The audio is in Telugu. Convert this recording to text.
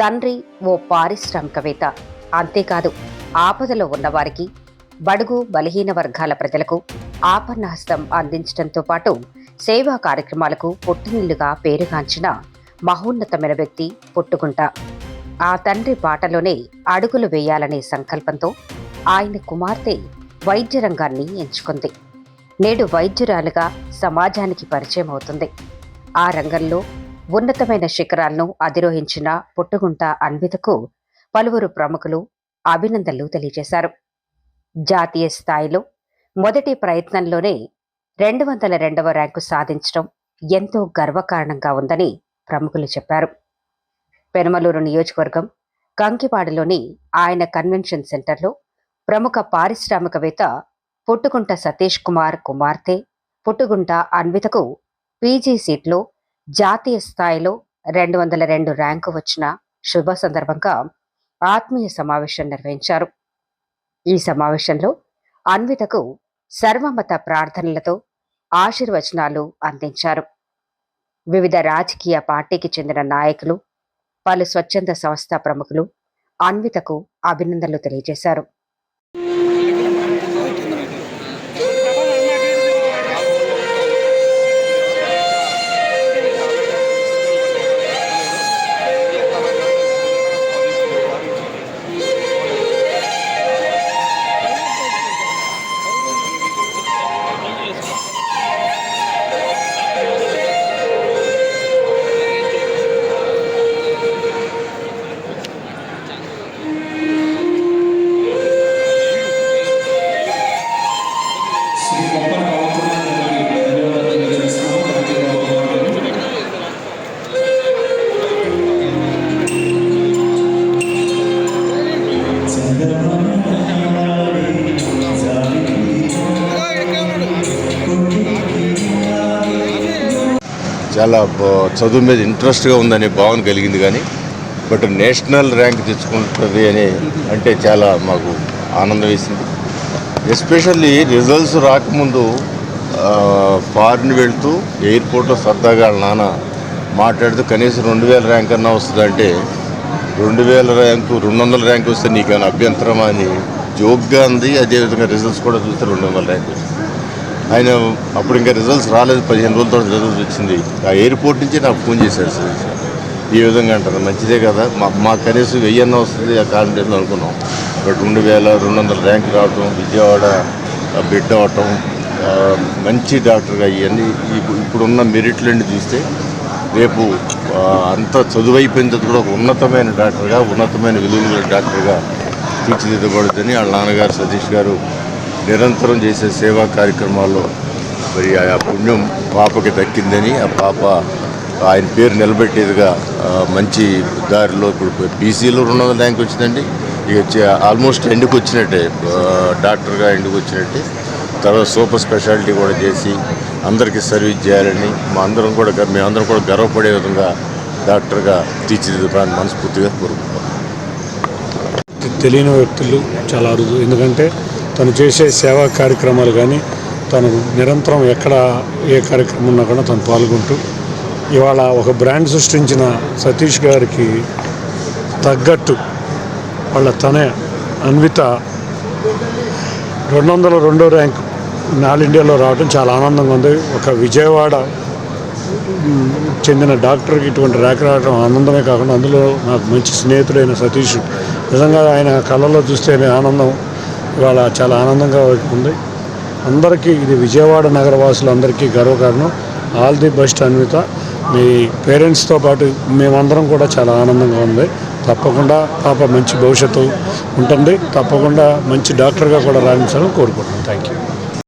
తండ్రి ఓ పారిశ్రామికవేత్త. అంతేకాదు ఆపదలో ఉన్నవారికి బడుగు బలహీన వర్గాల ప్రజలకు ఆపన్నహస్తం అందించడంతో పాటు సేవా కార్యక్రమాలకు పుట్టినిల్లుగా పేరుగాంచిన మహోన్నతమైన వ్యక్తి పుట్టుకుంట. ఆ తండ్రి బాటలోనే అడుగులు వేయాలనే సంకల్పంతో ఆయన కుమార్తె వైద్య రంగాన్ని ఎంచుకుంది. నేడు వైద్యురాలుగా సమాజానికి పరిచయం అవుతుంది ఆ రంగంలో ఉన్నతమైన శిఖరాలను అధిరోహించిన పుట్టుగుంట అన్వితకు పలువురు ప్రముఖులు అభినందనలు తెలియజేశారు. జాతీయ స్థాయిలో మొదటి ప్రయత్నంలోనే రెండు వందల రెండవ ర్యాంకు సాధించడం ఎంతో గర్వకారణంగా ఉందని ప్రముఖులు చెప్పారు. పెనమలూరు నియోజకవర్గం కంకిపాడులోని ఆయన కన్వెన్షన్ సెంటర్లో ప్రముఖ పారిశ్రామికవేత్త పుట్టుగుంట సతీష్ కుమార్ కుమార్తె పుట్టుగుంట అన్వితకు పీజీ సీట్లో జాతీయ స్థాయిలో రెండు వందల రెండు ర్యాంకు వచ్చిన శుభ సందర్భంగా ఆత్మీయ సమావేశం నిర్వహించారు. ఈ సమావేశంలో అన్వితకు సర్వమత ప్రార్థనలతో ఆశీర్వచనాలు అందించారు. వివిధ రాజకీయ పార్టీకి చెందిన నాయకులు పలు స్వచ్ఛంద సంస్థ ప్రముఖులు అన్వితకు అభినందనలు తెలియజేశారు. చాలా చదువు మీద ఇంట్రెస్ట్గా ఉందనే భావన కలిగింది కానీ బట్ నేషనల్ ర్యాంక్ తెచ్చుకుంటుంది అని అంటే చాలా మాకు ఆనందం వేసింది. ఎస్పెషల్లీ రిజల్ట్స్ రాకముందు ఫారిన్ వెళ్తూ ఎయిర్పోర్ట్లో సరదాగా నాన్న మాట్లాడుతూ కనీసం రెండు వేల ర్యాంక్ అన్నా వస్తుందంటే రెండు వేల ర్యాంకు రెండు వందల ర్యాంక్ వస్తే నీకేమైనా అభ్యంతరమా? అని జోక్గా ఉంది అదేవిధంగా రిజల్ట్స్ కూడా చూస్తే రెండు వందల ర్యాంక్ వచ్చింది. ఆయన అప్పుడు ఇంకా రిజల్ట్స్ రాలేదు. పదిహేను రోజుల తర్వాత రిజల్ట్స్ వచ్చింది. ఆ ఎయిర్పోర్ట్ నుంచి నాకు ఫోన్ చేశారు సార్. ఈ విధంగా అంటారు. మంచిదే కదా. మా మాకు కనీసం వెయ్యన్న వస్తుంది. ఆ కాన్ఫిడెన్స్ అనుకున్నాం. బట్ రెండు వేల రెండు వందల ర్యాంక్ రావటం విజయవాడ బిడ్ బిడ్డ అవటం మంచి డాక్టర్గా ఇవన్నీ ఇప్పుడు ఇప్పుడున్న మెరిట్లన్నీ చూస్తే రేపు అంత చదువు అయిపోయిన తర్వాత కూడా ఒక ఉన్నతమైన డాక్టర్గా ఉన్నతమైన విలువలు గల డాక్టర్గా తీర్చిదిద్దకూడదని వాళ్ళ నాన్నగారు సతీష్ గారు నిరంతరం చేసే సేవా కార్యక్రమాల్లో మరి ఆ పుణ్యం పాపకి దక్కిందని ఆ పాప ఆయన పేరు నిలబెట్టేదిగా మంచి దారిలో ఇప్పుడు బీసీలో రెండు వందల ర్యాంక్ వచ్చిందండి. ఇక వచ్చి- ఆల్మోస్ట్ ఎండుకు వచ్చినట్టే డాక్టర్గా ఎండుకు వచ్చినట్టే. తర్వాత సూపర్ స్పెషాలిటీ కూడా చేసి అందరికీ సర్వీస్ చేయాలని మా అందరం కూడా మేమందరం కూడా గర్వపడే విధంగా డాక్టర్గా తీర్చిదిద్దాలని మనస్ఫూర్తిగా కోరుకుంటాం తెలియని వ్యక్తులు చాలా అరుదు. ఎందుకంటే తను చేసే సేవా కార్యక్రమాలు కానీ తను నిరంతరం ఎక్కడ ఏ కార్యక్రమం ఉన్నా కూడా తను పాల్గొంటూ ఇవాళ ఒక బ్రాండ్ సృష్టించిన సతీష్ గారికి తగ్గట్టు వాళ్ళ తనే అన్విత రెండు వందల రెండో ర్యాంక్ ఆల్ ఇండియాలో రావడం చాలా ఆనందంగా ఉంది. ఒక విజయవాడ చెందిన డాక్టర్కి ఇటువంటి ర్యాంక్ రావడం ఆనందమే కాకుండా అందులో నాకు మంచి స్నేహితుడైన సతీష్ నిజంగా ఆయన కళ్ళలో చూస్తేనే ఆనందం. ఇవాళ చాలా ఆనందంగా ఉంది. అందరికీ ఇది విజయవాడ నగరవాసులందరికీ గర్వకారణం. All the best Anvitha. మీ పేరెంట్స్తో పాటు మేమందరం కూడా చాలా ఆనందంగా ఉంది. తప్పకుండా పాప మంచి భవిష్యత్తు ఉంటుంది. తప్పకుండా మంచి డాక్టర్గా కూడా రాణించాలని కోరుకుంటున్నాను థ్యాంక్ యూ